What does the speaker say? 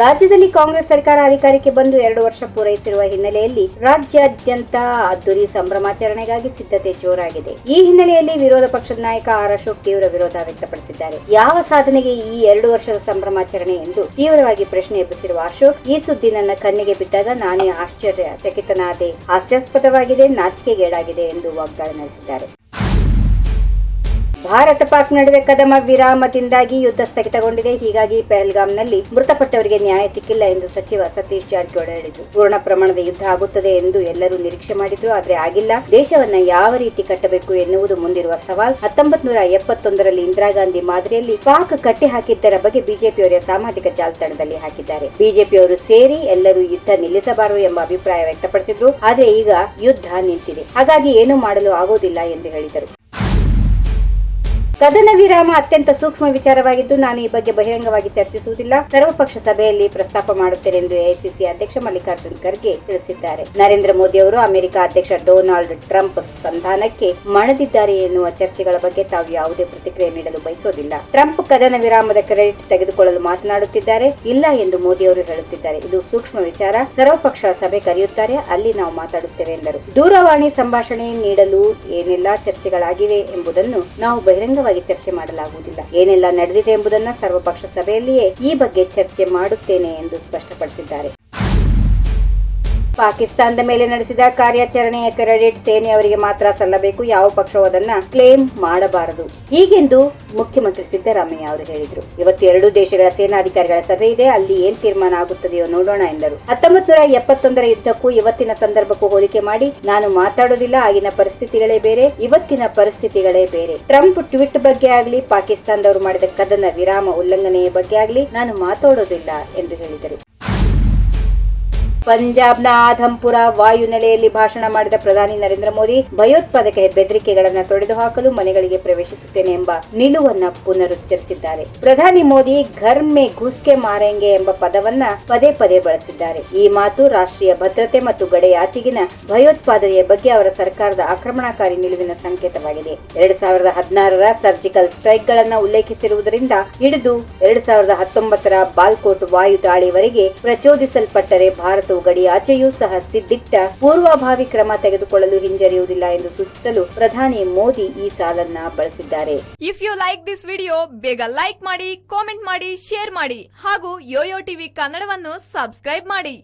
ರಾಜ್ಯದಲ್ಲಿ ಕಾಂಗ್ರೆಸ್ ಸರ್ಕಾರ ಅಧಿಕಾರಕ್ಕೆ ಬಂದು ಎರಡು ವರ್ಷ ಪೂರೈಸಿರುವ ಹಿನ್ನೆಲೆಯಲ್ಲಿ ರಾಜ್ಯಾದ್ಯಂತ ಅದ್ದೂರಿ ಸಂಭ್ರಮಾಚರಣೆಗಾಗಿ ಸಿದ್ಧತೆ ಜೋರಾಗಿದೆ. ಈ ಹಿನ್ನೆಲೆಯಲ್ಲಿ ವಿರೋಧ ಪಕ್ಷದ ನಾಯಕ ಆರ್ ಅಶೋಕ್ ತೀವ್ರ ವಿರೋಧ ವ್ಯಕ್ತಪಡಿಸಿದ್ದಾರೆ. ಯಾವ ಸಾಧನೆಗೆ ಈ ಎರಡು ವರ್ಷದ ಸಂಭ್ರಮಾಚರಣೆ ಎಂದು ತೀವ್ರವಾಗಿ ಪ್ರಶ್ನೆ ಎಬ್ಬಿಸಿರುವ ಅಶೋಕ್, ಈ ಸುದ್ದಿ ನನ್ನ ಕಣ್ಣಿಗೆ ಬಿದ್ದಾಗ ನಾನೇ ಆಶ್ಚರ್ಯ, ಚಕಿತನಾದೆ, ಹಾಸ್ಯಾಸ್ಪದವಾಗಿದೆ, ನಾಚಿಕೆಗೇಡಾಗಿದೆ ಎಂದು ವಾಗ್ದಾಳಿ ನಡೆಸಿದ್ದಾರೆ. ಭಾರತ ಪಾಕ್ ನಡುವೆ ಕದಮ ವಿರಾಮದಿಂದಾಗಿ ಯುದ್ಧ ಸ್ಥಗಿತಗೊಂಡಿದೆ. ಹೀಗಾಗಿ ಪೆಹಲ್ಗಾಮ್ನಲ್ಲಿ ಮೃತಪಟ್ಟವರಿಗೆ ನ್ಯಾಯ ಸಿಕ್ಕಿಲ್ಲ ಎಂದು ಸಚಿವ ಸತೀಶ್ ಜಾರಕಿಹೊಳಿ ಹೇಳಿದರು. ಪೂರ್ಣ ಪ್ರಮಾಣದ ಯುದ್ಧ ಆಗುತ್ತದೆ ಎಂದು ಎಲ್ಲರೂ ನಿರೀಕ್ಷೆ ಮಾಡಿದ್ರು, ಆದರೆ ಆಗಿಲ್ಲ. ದೇಶವನ್ನ ಯಾವ ರೀತಿ ಕಟ್ಟಬೇಕು ಎನ್ನುವುದು ಮುಂದಿರುವ ಸವಾಲ್. ಹತ್ತೊಂಬತ್ ನೂರ ಎಪ್ಪತ್ತೊಂದರಲ್ಲಿ ಇಂದಿರಾ ಗಾಂಧಿ ಮಾದರಿಯಲ್ಲಿ ಪಾಕ್ ಕಟ್ಟಿ ಹಾಕಿದ್ದರ ಬಗ್ಗೆ ಬಿಜೆಪಿಯವರ ಸಾಮಾಜಿಕ ಜಾಲತಾಣದಲ್ಲಿ ಹಾಕಿದ್ದಾರೆ. ಬಿಜೆಪಿಯವರು ಸೇರಿ ಎಲ್ಲರೂ ಯುದ್ಧ ನಿಲ್ಲಿಸಬಾರದು ಎಂಬ ಅಭಿಪ್ರಾಯ ವ್ಯಕ್ತಪಡಿಸಿದ್ರು, ಆದರೆ ಈಗ ಯುದ್ಧ ನಿಂತಿದೆ. ಹಾಗಾಗಿ ಏನು ಮಾಡಲು ಆಗುವುದಿಲ್ಲ ಎಂದು ಹೇಳಿದರು. ಕದನ ವಿರಾಮ ಅತ್ಯಂತ ಸೂಕ್ಷ್ಮ ವಿಚಾರವಾಗಿದ್ದು ನಾನು ಈ ಬಗ್ಗೆ ಬಹಿರಂಗವಾಗಿ ಚರ್ಚಿಸುವುದಿಲ್ಲ. ಸರ್ವಪಕ್ಷ ಸಭೆಯಲ್ಲಿ ಪ್ರಸ್ತಾಪ ಮಾಡುತ್ತೇನೆ ಎಂದು ಎಐಸಿಸಿ ಅಧ್ಯಕ್ಷ ಮಲ್ಲಿಕಾರ್ಜುನ್ ಖರ್ಗೆ ತಿಳಿಸಿದ್ದಾರೆ. ನರೇಂದ್ರ ಮೋದಿ ಅವರು ಅಮೆರಿಕ ಅಧ್ಯಕ್ಷ ಡೊನಾಲ್ಡ್ ಟ್ರಂಪ್ ಸಂಧಾನಕ್ಕೆ ಮಣದಿದ್ದಾರೆ ಎನ್ನುವ ಚರ್ಚೆಗಳ ಬಗ್ಗೆ ತಾವು ಯಾವುದೇ ಪ್ರತಿಕ್ರಿಯೆ ನೀಡಲು ಬಯಸೋದಿಲ್ಲ ಟ್ರಂಪ್ ಕದನ ವಿರಾಮದ ಕ್ರೆಡಿಟ್ ತೆಗೆದುಕೊಳ್ಳಲು ಮಾತನಾಡುತ್ತಿದ್ದಾರೆ. ಇಲ್ಲ ಎಂದು ಮೋದಿ ಅವರು ಹೇಳುತ್ತಿದ್ದಾರೆ. ಇದು ಸೂಕ್ಷ್ಮ ವಿಚಾರ. ಸರ್ವಪಕ್ಷ ಸಭೆ ಕರೆಯುತ್ತಾರೆ. ಅಲ್ಲಿ ನಾವು ಮಾತಾಡುತ್ತೇವೆ ಎಂದರು. ದೂರವಾಣಿ ಸಂಭಾಷಣೆ ನೀಡಲು ಏನೆಲ್ಲಾ ಚರ್ಚೆಗಳಾಗಿವೆ ಎಂಬುದನ್ನು ನಾವು ಬಹಿರಂಗವಾಗಿ ಚರ್ಚೆ ಮಾಡಲಾಗುವುದಿಲ್ಲ. ಏನೆಲ್ಲ ನಡೆದಿದೆ ಎಂಬುದನ್ನ ಸರ್ವಪಕ್ಷ ಸಭೆಯಲ್ಲಿಯೇ ಈ ಬಗ್ಗೆ ಚರ್ಚೆ ಮಾಡುತ್ತೇನೆ ಎಂದು ಸ್ಪಷ್ಟಪಡಿಸಿದ್ದಾರೆ. ಪಾಕಿಸ್ತಾನದ ಮೇಲೆ ನಡೆಸಿದ ಕಾರ್ಯಾಚರಣೆಯ ಕ್ರೆಡಿಟ್ ಸೇನೆಯವರಿಗೆ ಮಾತ್ರ ಸಲ್ಲಬೇಕು, ಯಾವ ಪಕ್ಷವೂ ಅದನ್ನ ಕ್ಲೇಮ್ ಮಾಡಬಾರದು. ಹೀಗೆಂದು ಮುಖ್ಯಮಂತ್ರಿ ಸಿದ್ದರಾಮಯ್ಯ ಅವರು ಹೇಳಿದರು. ಇವತ್ತು ಎರಡು ದೇಶಗಳ ಸೇನಾಧಿಕಾರಿಗಳ ಸಭೆ ಇದೆ, ಅಲ್ಲಿ ಏನ್ ತೀರ್ಮಾನ ಆಗುತ್ತದೆಯೋ ನೋಡೋಣ ಎಂದರು. ಹತ್ತೊಂಬತ್ ನೂರ ಎಪ್ಪತ್ತೊಂದರ ಯುದ್ಧಕ್ಕೂ ಇವತ್ತಿನ ಸಂದರ್ಭಕ್ಕೂ ಹೋಲಿಕೆ ಮಾಡಿ, ನಾನು ಮಾತಾಡೋದಿಲ್ಲ, ಆಗಿನ ಪರಿಸ್ಥಿತಿಗಳೇ ಬೇರೆ, ಇವತ್ತಿನ ಪರಿಸ್ಥಿತಿಗಳೇ ಬೇರೆ. ಟ್ರಂಪ್ ಟ್ವೀಟ್ ಬಗ್ಗೆ ಆಗಲಿ, ಪಾಕಿಸ್ತಾನದವರು ಮಾಡಿದ ಕದನ ವಿರಾಮ ಉಲ್ಲಂಘನೆಯ ಬಗ್ಗೆ ಆಗಲಿ, ನಾನು ಮಾತಾಡೋದಿಲ್ಲ ಎಂದು ಹೇಳಿದರು. ಪಂಜಾಬ್ನ ಆಧಂಪುರ ವಾಯು ನೆಲೆಯಲ್ಲಿ ಭಾಷಣ ಮಾಡಿದ ಪ್ರಧಾನಿ ನರೇಂದ್ರ ಮೋದಿ ಭಯೋತ್ಪಾದಕ ಬೆದರಿಕೆಗಳನ್ನು ತೊಡೆದುಹಾಕಲು ಮನೆಗಳಿಗೆ ಪ್ರವೇಶಿಸುತ್ತೇನೆ ಎಂಬ ನಿಲುವನ್ನ ಪುನರುಚ್ಚರಿಸಿದ್ದಾರೆ. ಪ್ರಧಾನಿ ಮೋದಿ ಘರ್ ಮೇ ಘುಸ್ಕೆ ಮಾರೆಂಗೆ ಎಂಬ ಪದವನ್ನ ಪದೇ ಪದೇ ಬಳಸಿದ್ದಾರೆ. ಈ ಮಾತು ರಾಷ್ಟ್ರೀಯ ಭದ್ರತೆ ಮತ್ತು ಗಡಿಯಾಚೆಗಿನ ಭಯೋತ್ಪಾದನೆಯ ಬಗ್ಗೆ ಅವರ ಸರ್ಕಾರದ ಆಕ್ರಮಣಕಾರಿ ನಿಲುವಿನ ಸಂಕೇತವಾಗಿದೆ. ಎರಡ್ ಸಾವಿರದ ಹದಿನಾರರ ಸರ್ಜಿಕಲ್ ಸ್ಟ್ರೈಕ್ ಗಳನ್ನ ಉಲ್ಲೇಖಿಸಿರುವುದರಿಂದ ಹಿಡಿದು ಎರಡ್ ಸಾವಿರದ ಹತ್ತೊಂಬತ್ತರ ಬಾಲ್ಕೋಟ್ ವಾಯು ದಾಳಿವರೆಗೆ ಪ್ರಚೋದಿಸಲ್ಪಟ್ಟರೆ ಭಾರತವು ಗಡಿಯಾಚೆಯೂ ಸಹ ಸಿದ್ದಿಟ್ಟ ಪೂರ್ವಭಾವಿ ಕ್ರಮ ತೆಗೆದುಕೊಳ್ಳಲು ಹಿಂಜರಿಯುವುದಿಲ್ಲ ಎಂದು ಸೂಚಿಸಲು ಪ್ರಧಾನಿ ಮೋದಿ ಈ ಸಾಲನ್ನ ಬಳಸಿದ್ದಾರೆ. If you like this video ಬೇಗ ಲೈಕ್ ಮಾಡಿ ಕಾಮೆಂಟ್ ಮಾಡಿ ಶೇರ್ ಮಾಡಿ ಹಾಗೂ ಯೋಯೋ ಟಿವಿ ಕನ್ನಡವನ್ನು ಸಬ್ಸ್ಕ್ರೈಬ್ ಮಾಡಿ.